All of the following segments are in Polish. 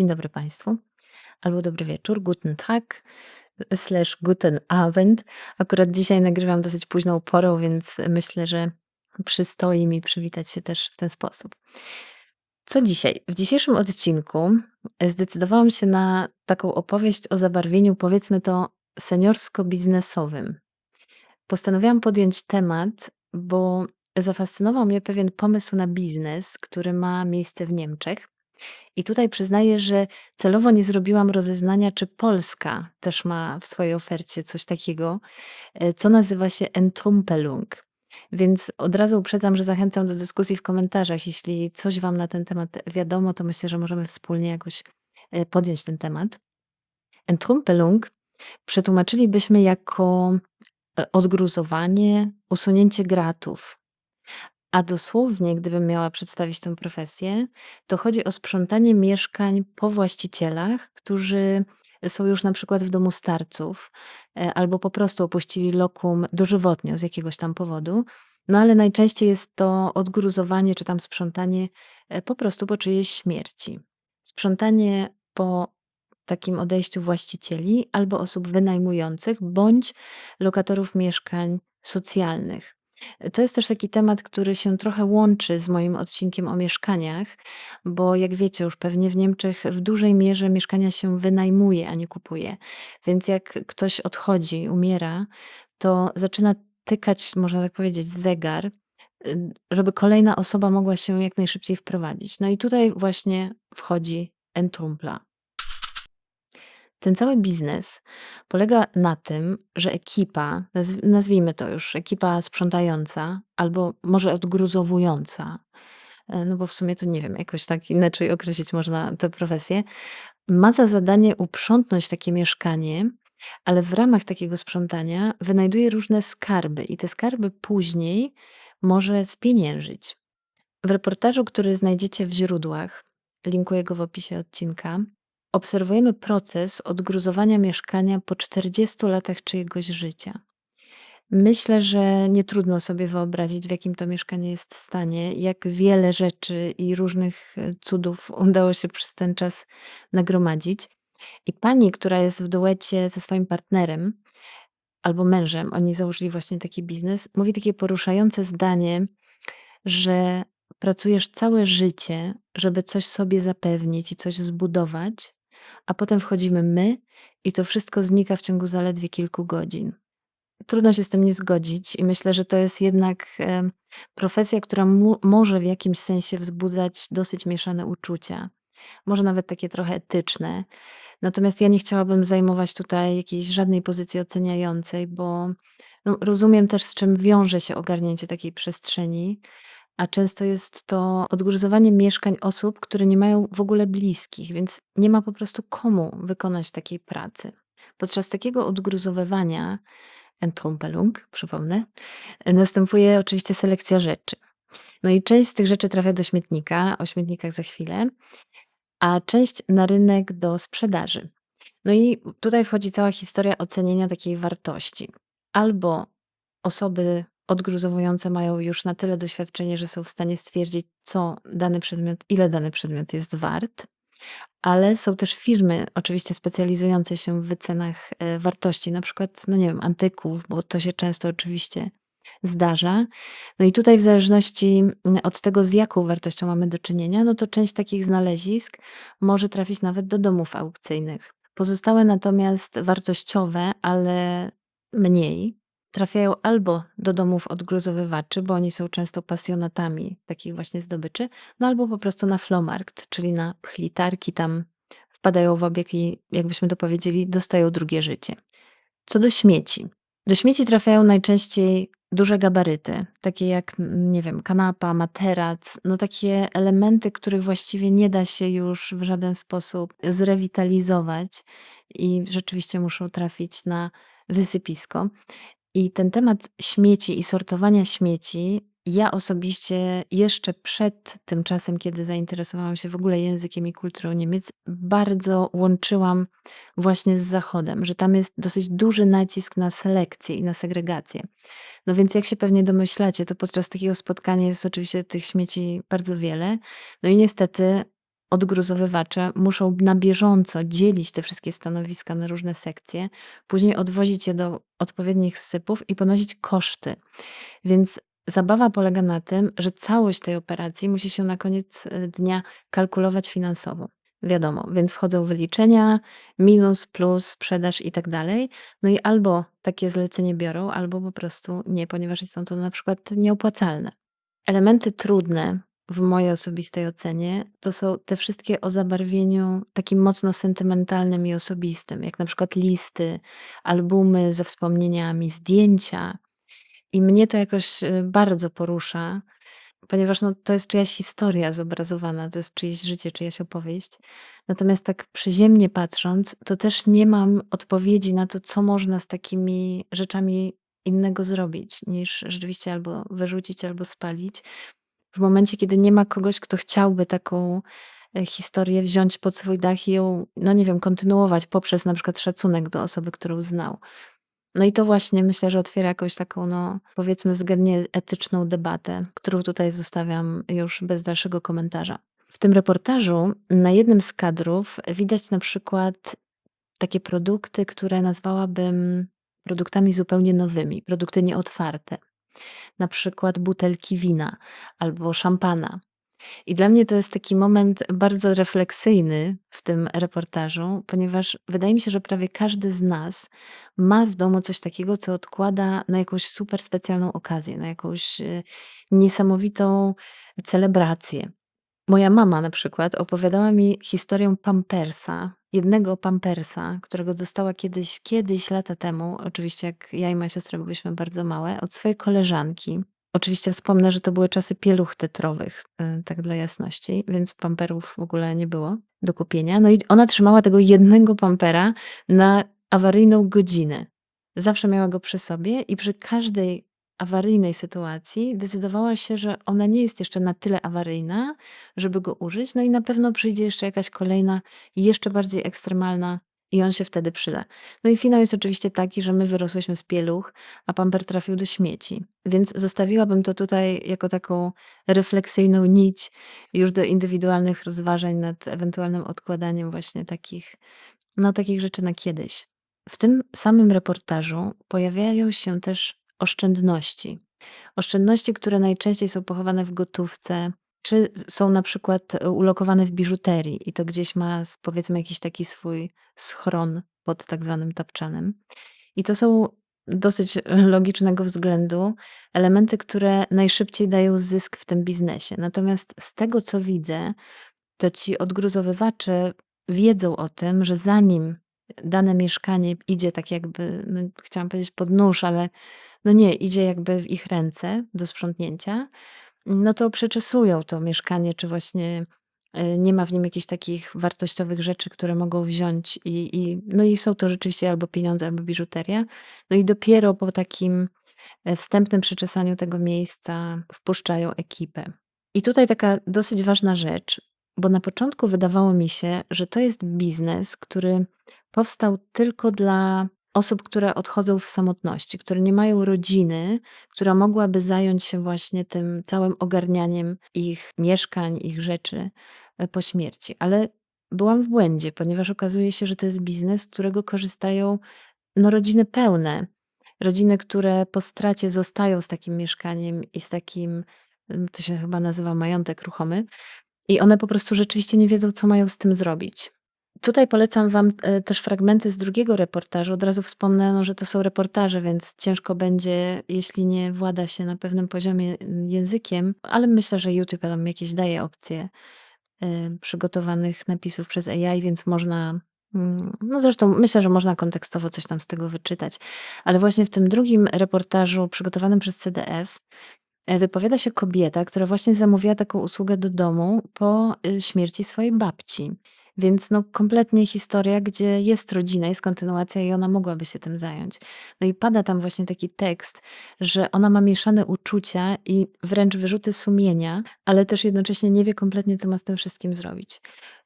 Dzień dobry Państwu, albo dobry wieczór, guten Tag, slash guten Abend. Akurat dzisiaj nagrywam dosyć późną porą, więc myślę, że przystoi mi przywitać się też w ten sposób. Co dzisiaj? W dzisiejszym odcinku zdecydowałam się na taką opowieść o zabarwieniu, powiedzmy to, seniorsko-biznesowym. Postanowiłam podjąć temat, bo zafascynował mnie pewien pomysł na biznes, który ma miejsce w Niemczech. I tutaj przyznaję, że celowo nie zrobiłam rozeznania, czy Polska też ma w swojej ofercie coś takiego, e, co nazywa się Entrümpelung. Więc od razu uprzedzam, że zachęcam do dyskusji w komentarzach. Jeśli coś Wam na ten temat wiadomo, to myślę, że możemy wspólnie jakoś e, podjąć ten temat. Entrümpelung przetłumaczylibyśmy jako e, odgruzowanie, usunięcie gratów. A dosłownie, gdybym miała przedstawić tę profesję, to chodzi o sprzątanie mieszkań po właścicielach, którzy są już na przykład w domu starców, e, albo po prostu opuścili lokum dożywotnio z jakiegoś tam powodu. No ale najczęściej jest to odgruzowanie czy tam sprzątanie e, po prostu po czyjejś śmierci. Sprzątanie po takim odejściu właścicieli albo osób wynajmujących bądź lokatorów mieszkań socjalnych. To jest też taki temat, który się trochę łączy z moim odcinkiem o mieszkaniach, bo jak wiecie już pewnie w Niemczech w dużej mierze mieszkania się wynajmuje, a nie kupuje. Więc jak ktoś odchodzi, umiera, to zaczyna tykać, można tak powiedzieć, zegar, y, żeby kolejna osoba mogła się jak najszybciej wprowadzić. No i tutaj właśnie wchodzi Entrumpla. Ten cały biznes polega na tym, że ekipa, nazwijmy to już ekipa sprzątająca albo może odgruzowująca, e, no bo w sumie to nie wiem, jakoś tak inaczej określić można tę profesję, ma za zadanie uprzątnąć takie mieszkanie, ale w ramach takiego sprzątania wynajduje różne skarby i te skarby później może spieniężyć. W reportażu, który znajdziecie w źródłach, linkuję go w opisie odcinka, Obserwujemy proces odgruzowania mieszkania po 40 latach czyjegoś życia. Myślę, że nie trudno sobie wyobrazić, w jakim to mieszkanie jest stanie, jak wiele rzeczy i różnych e, cudów udało się przez ten czas nagromadzić. I pani, która jest w duecie ze swoim partnerem albo mężem, oni założyli właśnie taki biznes, mówi takie poruszające zdanie, że pracujesz całe życie, żeby coś sobie zapewnić i coś zbudować, a potem wchodzimy my i to wszystko znika w ciągu zaledwie kilku godzin. Trudno się z tym nie zgodzić i myślę, że to jest jednak profesja, która może w jakimś sensie wzbudzać dosyć mieszane uczucia, może nawet takie trochę etyczne. Natomiast ja nie chciałabym zajmować tutaj jakiejś żadnej pozycji oceniającej, bo no, rozumiem też, z czym wiąże się ogarnięcie takiej przestrzeni a często jest to odgruzowanie mieszkań osób, które nie mają w ogóle bliskich, więc nie ma po prostu komu wykonać takiej pracy. Podczas takiego odgruzowywania, Entrümpelung, przypomnę, następuje oczywiście selekcja rzeczy. No i część z tych rzeczy trafia do śmietnika, o śmietnikach za chwilę, a część na rynek do sprzedaży. No i tutaj wchodzi cała historia ocenienia takiej wartości. Albo osoby odgruzowujące mają już na tyle doświadczenie, że są w stanie stwierdzić, co dany przedmiot, ile dany przedmiot jest wart, ale są też firmy, oczywiście specjalizujące się w wycenach e, wartości, na przykład, no nie wiem, antyków, bo to się często oczywiście zdarza. No i tutaj w zależności od tego, z jaką wartością mamy do czynienia, no to część takich znalezisk może trafić nawet do domów aukcyjnych. Pozostałe natomiast wartościowe, ale mniej, trafiają albo do domów odgruzowywaczy, bo oni są często pasjonatami takich właśnie zdobyczy, no albo po prostu na flomarkt, czyli na pchlitarki, tam wpadają w obieg i jakbyśmy to powiedzieli, dostają drugie życie. Co do śmieci. Do śmieci trafiają najczęściej duże gabaryty, takie jak, nie wiem, kanapa, materac, no takie elementy, których właściwie nie da się już w żaden sposób zrewitalizować i rzeczywiście muszą trafić na wysypisko. I ten temat śmieci i sortowania śmieci, ja osobiście jeszcze przed tym czasem, kiedy zainteresowałam się w ogóle językiem i kulturą Niemiec, bardzo łączyłam właśnie z Zachodem, że tam jest dosyć duży nacisk na selekcję i na segregację. No więc jak się pewnie domyślacie, to podczas takiego spotkania jest oczywiście tych śmieci bardzo wiele. No i niestety odgruzowywacze muszą na bieżąco dzielić te wszystkie stanowiska na różne sekcje, później odwozić je do odpowiednich sypów i ponosić koszty. Więc zabawa polega na tym, że całość tej operacji musi się na koniec, y, dnia kalkulować finansowo. Wiadomo, więc wchodzą wyliczenia, minus, plus, sprzedaż i tak dalej. No i albo takie zlecenie biorą, albo po prostu nie, ponieważ są to na przykład nieopłacalne. Elementy trudne w mojej osobistej ocenie to są te wszystkie o zabarwieniu takim mocno sentymentalnym i osobistym, jak na przykład listy, albumy ze wspomnieniami, zdjęcia. I mnie to jakoś, y, bardzo porusza, ponieważ, no, to jest czyjaś historia zobrazowana, to jest czyjeś życie, czyjaś opowieść. Natomiast tak przyziemnie patrząc, to też nie mam odpowiedzi na to, co można z takimi rzeczami innego zrobić, niż rzeczywiście albo wyrzucić, albo spalić. W momencie, kiedy nie ma kogoś, kto chciałby taką, e, historię wziąć pod swój dach i ją, no nie wiem, kontynuować poprzez na przykład szacunek do osoby, którą znał. No i to właśnie myślę, że otwiera jakąś taką, no, powiedzmy względnie etyczną debatę, którą tutaj zostawiam już bez dalszego komentarza. W tym reportażu na jednym z kadrów widać na przykład takie produkty, które nazwałabym produktami zupełnie nowymi, produkty nieotwarte. Na przykład butelki wina albo szampana. I dla mnie to jest taki moment bardzo refleksyjny w tym reportażu, ponieważ wydaje mi się, że prawie każdy z nas ma w domu coś takiego, co odkłada na jakąś super specjalną okazję, na jakąś y, niesamowitą celebrację. Moja mama na przykład opowiadała mi historię pampersa, jednego pampersa, którego dostała kiedyś, kiedyś lata temu, oczywiście jak ja i moja siostra byliśmy bardzo małe, od swojej koleżanki. Oczywiście wspomnę, że to były czasy pieluch tetrowych, y, tak dla jasności, więc pamperów w ogóle nie było do kupienia. No i ona trzymała tego jednego pampera na awaryjną godzinę. Zawsze miała go przy sobie i przy każdej awaryjnej sytuacji decydowała się, że ona nie jest jeszcze na tyle awaryjna, żeby go użyć, no i na pewno przyjdzie jeszcze jakaś kolejna, jeszcze bardziej ekstremalna i on się wtedy przyda. No i finał jest oczywiście taki, że my wyrosłyśmy z pieluch, a pamper trafił do śmieci. Więc zostawiłabym to tutaj jako taką refleksyjną nić już do indywidualnych rozważań nad ewentualnym odkładaniem właśnie takich, no takich rzeczy na kiedyś. W tym samym reportażu pojawiają się też oszczędności. Oszczędności, które najczęściej są pochowane w gotówce, czy są na przykład e, ulokowane w biżuterii i to gdzieś ma powiedzmy jakiś taki swój schron pod tak zwanym tapczanem. I to są dosyć logicznego względu elementy, które najszybciej dają zysk w tym biznesie. Natomiast z tego, co widzę, to ci odgruzowywacze wiedzą o tym, że zanim dane mieszkanie idzie tak jakby, no, chciałam powiedzieć pod nóż, ale no nie, idzie jakby w ich ręce do sprzątnięcia, no to przeczesują to mieszkanie, czy właśnie, e, nie ma w nim jakichś takich wartościowych rzeczy, które mogą wziąć i i no i są to rzeczywiście albo pieniądze, albo biżuteria. No i dopiero po takim, e, wstępnym przeczesaniu tego miejsca wpuszczają ekipę. I tutaj taka dosyć ważna rzecz, bo na początku wydawało mi się, że to jest biznes, który powstał tylko dla osób, które odchodzą w samotności, które nie mają rodziny, która mogłaby zająć się właśnie tym całym ogarnianiem ich mieszkań, ich rzeczy e, po śmierci. Ale byłam w błędzie, ponieważ okazuje się, że to jest biznes, z którego korzystają no, rodziny pełne. Rodziny, które po stracie zostają z takim mieszkaniem i z takim, mm, to się chyba nazywa majątek ruchomy, i one po prostu rzeczywiście nie wiedzą, co mają z tym zrobić. Tutaj polecam wam, e, też fragmenty z drugiego reportażu. Od razu wspomnę, no, że to są reportaże, więc ciężko będzie, jeśli nie włada się na pewnym poziomie językiem, ale myślę, że YouTube tam jakieś daje opcje, y, przygotowanych napisów przez AI, więc można mm, no zresztą myślę, że można kontekstowo coś tam z tego wyczytać. Ale właśnie w tym drugim reportażu przygotowanym przez CDF, e, wypowiada się kobieta, która właśnie zamówiła taką usługę do domu po, śmierci swojej babci. Więc no kompletnie historia, gdzie jest rodzina, jest kontynuacja i ona mogłaby się tym zająć. No i pada tam właśnie taki tekst, że ona ma mieszane uczucia i wręcz wyrzuty sumienia, ale też jednocześnie nie wie kompletnie, co ma z tym wszystkim zrobić.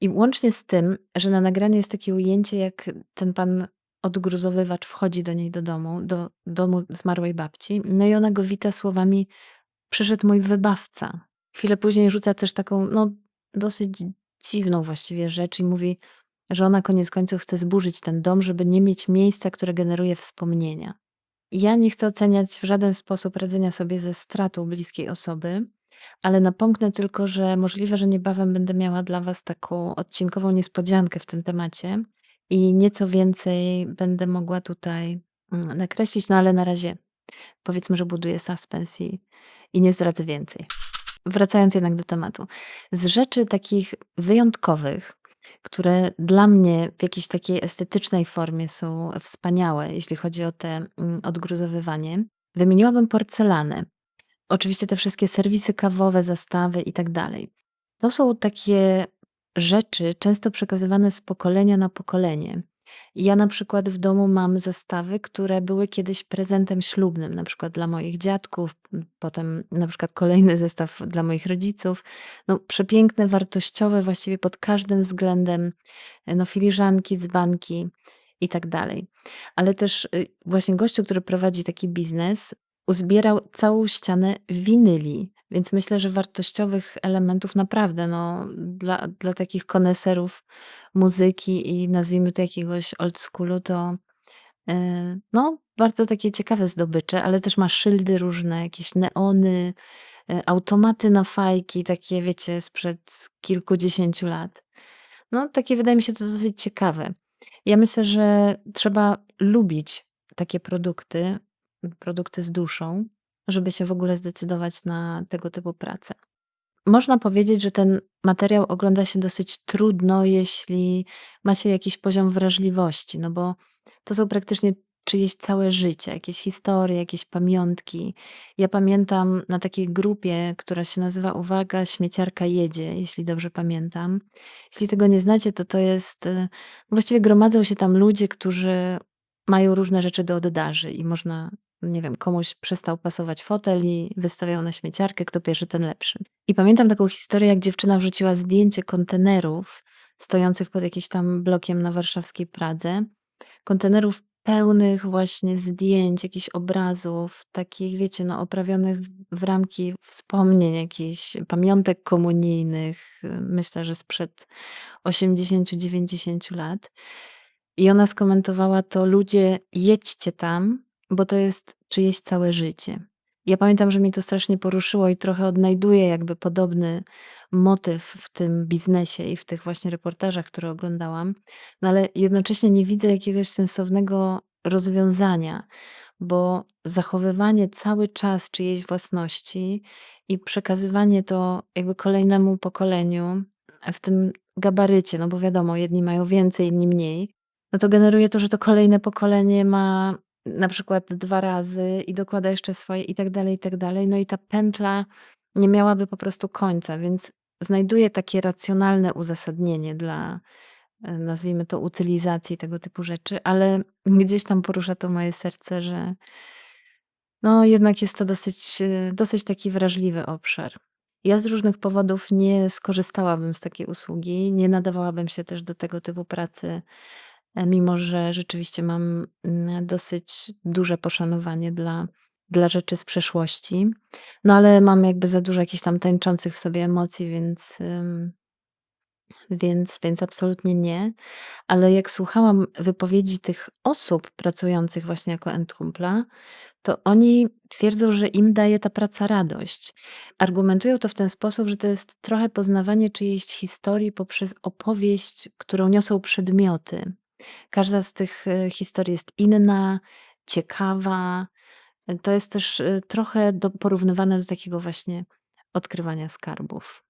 I łącznie z tym, że na nagraniu jest takie ujęcie, jak ten pan odgruzowywacz wchodzi do niej do domu, do domu zmarłej babci, no i ona go wita słowami: Przyszedł mój wybawca. Chwilę później rzuca też taką, no, dosyć dziwną właściwie rzecz i mówi, że ona koniec końców chce zburzyć ten dom, żeby nie mieć miejsca, które generuje wspomnienia. Ja nie chcę oceniać w żaden sposób radzenia sobie ze stratą bliskiej osoby, ale napomknę tylko, że możliwe, że niebawem będę miała dla Was taką odcinkową niespodziankę w tym temacie i nieco więcej będę mogła tutaj mm, nakreślić, no ale na razie powiedzmy, że buduję suspens i, i nie zdradzę więcej. Wracając jednak do tematu. Z rzeczy takich wyjątkowych, które dla mnie w jakiejś takiej estetycznej formie są wspaniałe, jeśli chodzi o te mm, odgruzowywanie, wymieniłabym porcelanę. Oczywiście te wszystkie serwisy kawowe, zastawy i tak dalej. To są takie rzeczy często przekazywane z pokolenia na pokolenie. Ja na przykład w domu mam zestawy, które były kiedyś prezentem ślubnym, na przykład dla moich dziadków, potem na przykład kolejny zestaw dla moich rodziców. No, przepiękne, wartościowe właściwie pod każdym względem, e, no, filiżanki, dzbanki i tak dalej. Ale też y, właśnie gościu, który prowadzi taki biznes, uzbierał całą ścianę winyli. Więc myślę, że wartościowych elementów naprawdę, no, dla, dla takich koneserów muzyki i nazwijmy to jakiegoś old schoolu, to e, no, bardzo takie ciekawe zdobycze, ale też ma szyldy różne, jakieś neony, e, automaty na fajki, takie wiecie, sprzed kilkudziesięciu lat. No, takie wydaje mi się to dosyć ciekawe. Ja myślę, że trzeba lubić takie produkty, produkty z duszą, żeby się w ogóle zdecydować na tego typu pracę. Można powiedzieć, że ten materiał ogląda się dosyć trudno, jeśli ma się jakiś poziom wrażliwości, no bo to są praktycznie czyjeś całe życie, jakieś historie, jakieś pamiątki. Ja pamiętam na takiej grupie, która się nazywa Uwaga, śmieciarka jedzie, jeśli dobrze pamiętam. Jeśli tego nie znacie, to to jest, y, właściwie gromadzą się tam ludzie, którzy mają różne rzeczy do oddaży i można nie wiem, komuś przestał pasować fotel i wystawiał na śmieciarkę, kto pierwszy, ten lepszy. I pamiętam taką historię, jak dziewczyna wrzuciła zdjęcie kontenerów stojących pod jakimś tam blokiem na warszawskiej Pradze. Kontenerów pełnych właśnie zdjęć, jakichś obrazów, takich, wiecie, no, oprawionych w ramki wspomnień, jakichś pamiątek komunijnych, myślę, że sprzed 80-90 lat. I ona skomentowała to: Ludzie, jedźcie tam, bo to jest czyjeś całe życie. Ja pamiętam, że mnie to strasznie poruszyło i trochę odnajduję jakby podobny motyw w tym biznesie i w tych właśnie reportażach, które oglądałam, no ale jednocześnie nie widzę jakiegoś sensownego rozwiązania, bo zachowywanie cały czas czyjejś własności i przekazywanie to jakby kolejnemu pokoleniu w tym gabarycie, no bo wiadomo, jedni mają więcej, inni mniej, no to generuje to, że to kolejne pokolenie ma na przykład dwa razy i dokłada jeszcze swoje i tak dalej, i tak dalej. No i ta pętla nie miałaby po prostu końca, więc znajduję takie racjonalne uzasadnienie dla, e, nazwijmy to, utylizacji tego typu rzeczy, ale gdzieś tam porusza to moje serce, że no jednak jest to dosyć, e, dosyć taki wrażliwy obszar. Ja z różnych powodów nie skorzystałabym z takiej usługi, nie nadawałabym się też do tego typu pracy mimo że rzeczywiście mam mm, dosyć duże poszanowanie dla, dla rzeczy z przeszłości. No ale mam jakby za dużo jakichś tam tańczących w sobie emocji, więc, więc, więc absolutnie nie. Ale jak słuchałam wypowiedzi tych osób pracujących właśnie jako Entrumpla, to oni twierdzą, że im daje ta praca radość. Argumentują to w ten sposób, że to jest trochę poznawanie czyjejś historii poprzez opowieść, którą niosą przedmioty. Każda z tych, e, historii jest inna, ciekawa. To jest też, e, trochę do porównywane do takiego właśnie odkrywania skarbów.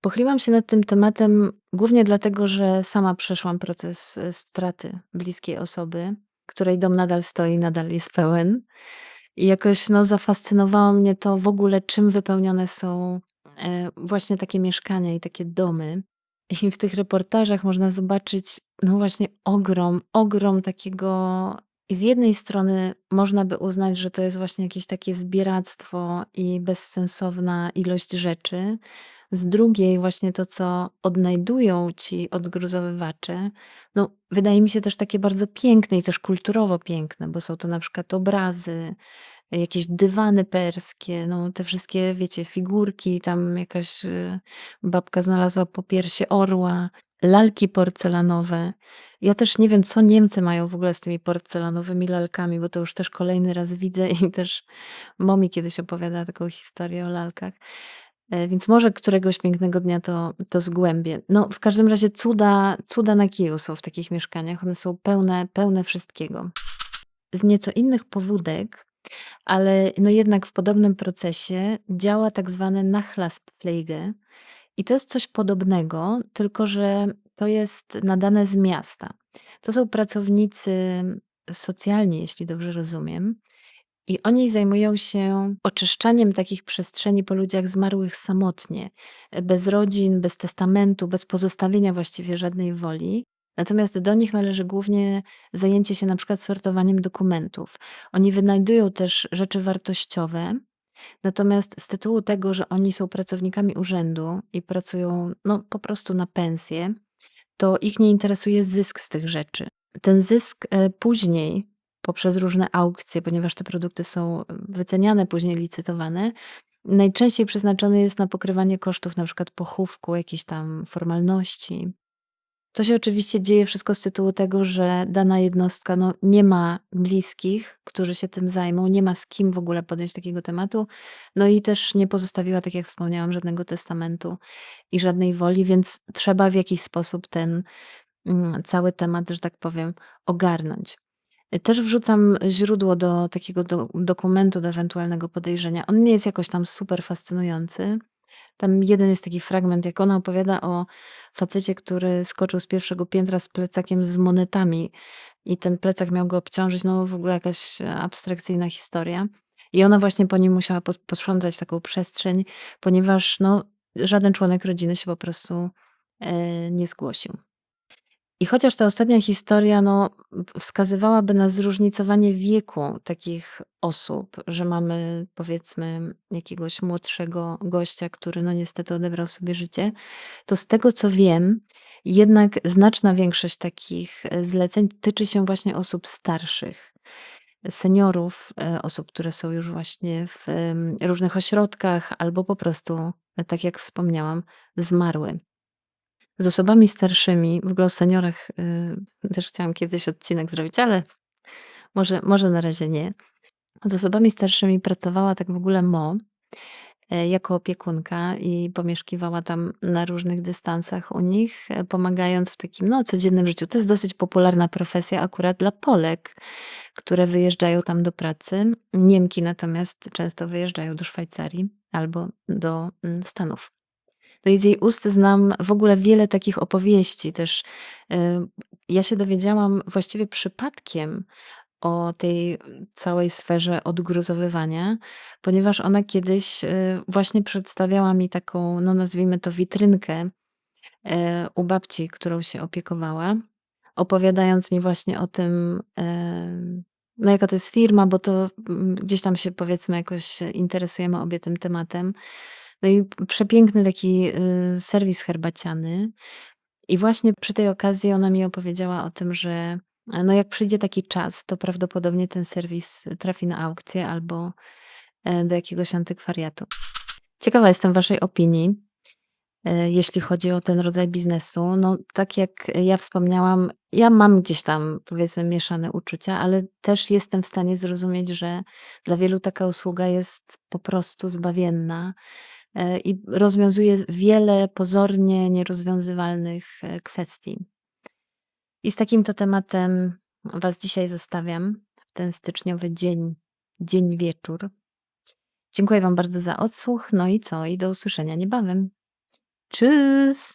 Pochyliłam się nad tym tematem głównie dlatego, że sama przeszłam proces, straty bliskiej osoby, której dom nadal stoi, nadal jest pełen. I jakoś, no, zafascynowało mnie to w ogóle, czym wypełnione są, właśnie takie mieszkania i takie domy. I w tych reportażach można zobaczyć, no właśnie ogrom, ogrom takiego i z jednej strony można by uznać, że to jest właśnie jakieś takie zbieractwo i bezsensowna ilość rzeczy. Z drugiej właśnie to, co odnajdują ci odgruzowywacze, no wydaje mi się też takie bardzo piękne i też kulturowo piękne, bo są to na przykład obrazy, jakieś dywany perskie, no te wszystkie, wiecie, figurki, tam jakaś, y, babka znalazła popiersie orła, lalki porcelanowe. Ja też nie wiem, co Niemcy mają w ogóle z tymi porcelanowymi lalkami, bo to już też kolejny raz widzę i też mommy kiedyś opowiadała taką historię o lalkach. E, więc może któregoś pięknego dnia to to zgłębię. No, w każdym razie cuda cuda na kiju są w takich mieszkaniach. One są pełne pełne wszystkiego. Z nieco innych pobudek, ale no jednak w podobnym procesie działa tak zwane Nachlasspflege i to jest coś podobnego, tylko że to jest nadane z miasta. To są pracownicy socjalni, jeśli dobrze rozumiem, i oni zajmują się oczyszczaniem takich przestrzeni po ludziach zmarłych samotnie, bez rodzin, bez testamentu, bez pozostawienia właściwie żadnej woli. Natomiast do nich należy głównie zajęcie się na przykład sortowaniem dokumentów. Oni wynajdują też rzeczy wartościowe, natomiast z tytułu tego, że oni są pracownikami urzędu i pracują no, po prostu na pensję, to ich nie interesuje zysk z tych rzeczy. Ten zysk e, później poprzez różne aukcje, ponieważ te produkty są wyceniane, później licytowane, najczęściej przeznaczony jest na pokrywanie kosztów, na przykład pochówku, jakichś tam formalności. To się oczywiście dzieje wszystko z tytułu tego, że dana jednostka no, nie ma bliskich, którzy się tym zajmą, nie ma z kim w ogóle podjąć takiego tematu, no i też nie pozostawiła, tak jak wspomniałam, żadnego testamentu i żadnej woli, więc trzeba w jakiś sposób ten mm, cały temat, że tak powiem, ogarnąć. Też wrzucam źródło do takiego do dokumentu do ewentualnego podejrzenia. On nie jest jakoś tam super fascynujący. Tam jeden jest taki fragment, jak ona opowiada o facecie, który skoczył z pierwszego piętra z plecakiem z monetami i ten plecak miał go obciążyć, no w ogóle jakaś abstrakcyjna historia. I ona właśnie po nim musiała posprzątać taką przestrzeń, ponieważ no, żaden członek rodziny się po prostu e, nie zgłosił. I chociaż ta ostatnia historia, no, wskazywałaby na zróżnicowanie wieku takich osób, że mamy powiedzmy jakiegoś młodszego gościa, który no niestety odebrał sobie życie, to z tego co wiem, jednak znaczna większość takich e, zleceń tyczy się właśnie osób starszych, seniorów, e, osób, które są już właśnie w różnych ośrodkach albo po prostu, e, tak jak wspomniałam, zmarły. Z osobami starszymi, w ogóle o seniorach, y, też chciałam kiedyś odcinek zrobić, ale może może na razie nie. Z osobami starszymi pracowała tak w ogóle Mo, e, jako opiekunka i pomieszkiwała tam na różnych dystansach u nich, e, pomagając w takim, no, codziennym życiu. To jest dosyć popularna profesja akurat dla Polek, które wyjeżdżają tam do pracy. Niemki natomiast często wyjeżdżają do Szwajcarii albo do, mm, Stanów. No i z jej ust znam w ogóle wiele takich opowieści też. ja się dowiedziałam właściwie przypadkiem o tej całej sferze odgruzowywania, ponieważ ona kiedyś, y, właśnie przedstawiała mi taką, no nazwijmy to witrynkę, e, u babci, którą się opiekowała, opowiadając mi właśnie o tym, no jaka to jest firma, bo to, mm, gdzieś tam się powiedzmy jakoś interesujemy obie tym tematem. No i przepiękny taki, y, serwis herbaciany. I właśnie przy tej okazji ona mi opowiedziała o tym, że, no jak przyjdzie taki czas, to prawdopodobnie ten serwis trafi na aukcję albo, e, do jakiegoś antykwariatu. Ciekawa jestem waszej opinii, e, jeśli chodzi o ten rodzaj biznesu. No, tak jak ja wspomniałam, ja mam gdzieś tam, powiedzmy, mieszane uczucia, ale też jestem w stanie zrozumieć, że dla wielu taka usługa jest po prostu zbawienna. E, i rozwiązuje wiele pozornie nierozwiązywalnych e, kwestii. I z takim to tematem Was dzisiaj zostawiam w ten styczniowy dzień, dzień wieczór. Dziękuję Wam bardzo za odsłuch. No i co? I do usłyszenia niebawem. Tschüss!